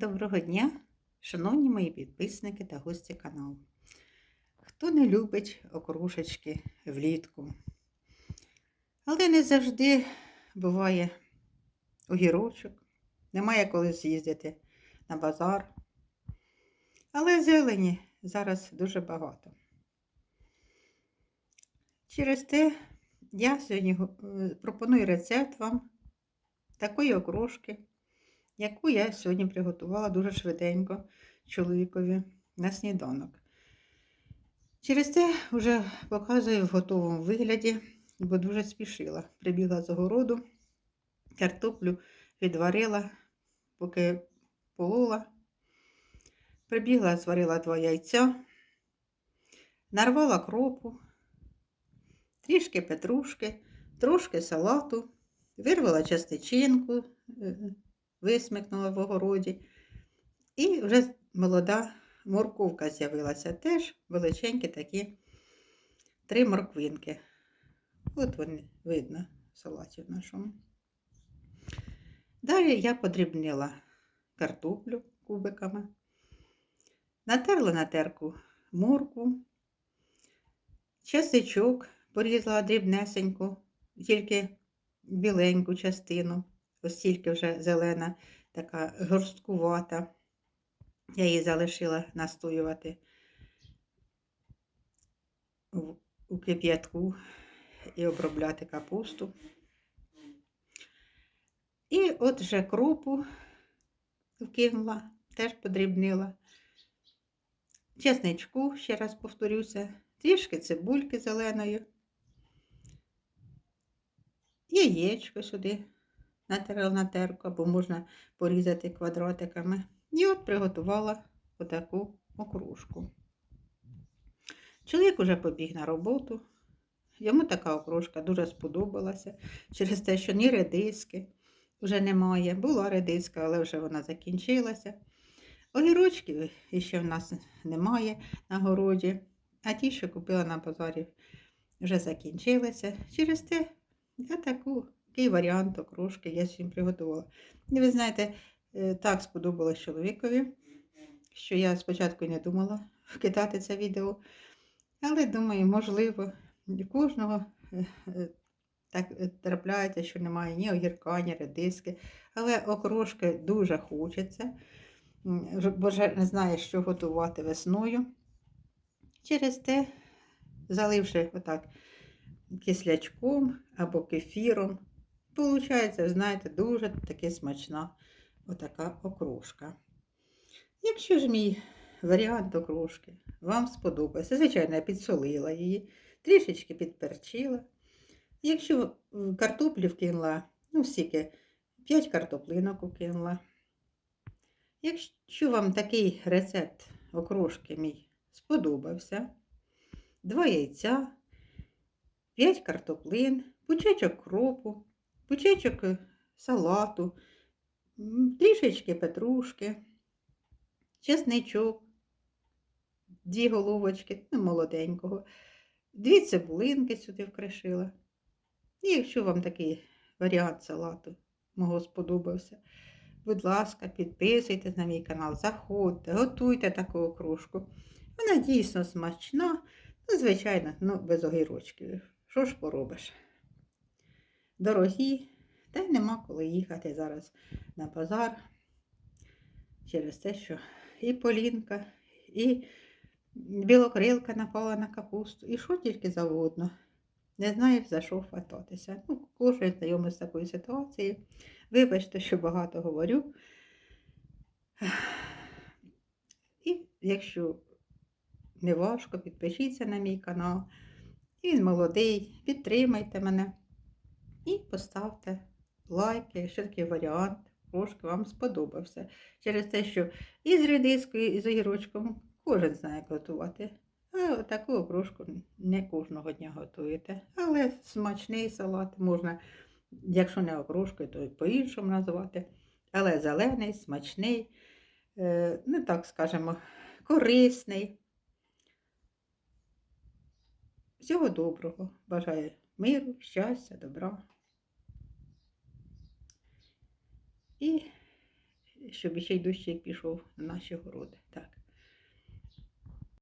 Доброго дня, шановні мої підписники та гості каналу. Хто не любить окрушечки влітку, але не завжди буває огірочок, немає коли з'їздити на базар. Але зелені зараз дуже багато. Через те я сьогодні е, пропоную рецепт вам такої окрошки яку я сьогодні приготувала дуже швиденько чоловікові на сніданок. Через це вже показую в готовому вигляді, бо дуже спішила. Прибігла з огороду, картоплю відварила, поки полола. Прибігла, зварила два яйця, нарвала кропу, трішки петрушки, трошки салату, вирвала частичинку, е, висмикнула в огороді. І вже молода морковка з'явилася. Теж величенькі такі три морквинки. От вони видно салаті в нашому. Далі я подрібнила картоплю кубиками, натерла на терку морку, часичок порізала дрібнесеньку, тільки біленьку частину ось тільки вже зелена, така горсткувата. Я її залишила настоювати у, кип'ятку і обробляти капусту. І от вже крупу вкинула, теж подрібнила. Чесничку, ще раз повторюся, трішки цибульки зеленої, яєчко сюди натерла на терку, або можна порізати квадратиками. І от приготувала отаку окружку. Чоловік уже побіг на роботу. Йому така окружка дуже сподобалася через те, що ні редиски вже немає. Була редиска, але вже вона закінчилася. Огірочків ще в нас немає на городі, а ті, що купила на базарі, вже закінчилися. Через те я таку такий варіант окрошки я сьогодні приготувала. І ви знаєте, е, так сподобалось чоловікові, що я спочатку не думала вкидати це відео. Але думаю, можливо, для кожного е, е, так трапляється, що немає ні огірка, ні редиски. Але окрошки дуже хочеться, бо вже не знає, що готувати весною. Через те, заливши отак кислячком або кефіром, Получається, знаєте, дуже таки смачна отака окрошка. Якщо ж мій варіант окрошки вам сподобається, звичайно, я підсолила її, трішечки підперчила. Якщо картоплі вкинула, ну, стільки 5 картоплинок вкинула. Якщо вам такий рецепт окрошки мій сподобався, 2 яйця, 5 картоплин, пучечок кропу, пучечок е, салату, трішечки петрушки, чесничок, дві головочки, ну, молоденького, дві цибулинки сюди вкришила. І якщо вам такий варіант салату мого сподобався, будь ласка, підписуйтесь на мій канал, заходьте, готуйте таку окружку. Вона дійсно смачна, ну, звичайно, ну, без огірочків. Що ж поробиш? Дорогі, та й нема коли їхати зараз на базар через те, що і полінка, і білокрилка напала на капусту, і що тільки завгодно. Не знаєш, за що хвататися. Ну, кожен знайомий з такою ситуацією. Вибачте, що багато говорю. І якщо не важко, підпишіться на мій канал. Він молодий, підтримайте мене. І поставте лайки, якщо такий варіант трошки вам сподобався. Через те, що і з редискою, і з огірочком кожен знає готувати. А таку окрошку не кожного дня готуєте. Але смачний салат можна, якщо не окрошкою, то по-іншому назвати. Але зелений, смачний, е, ну так скажемо, корисний. Всього доброго. Бажаю миру, щастя, добра. І щоб ще й дощик пішов на наші городи. Так.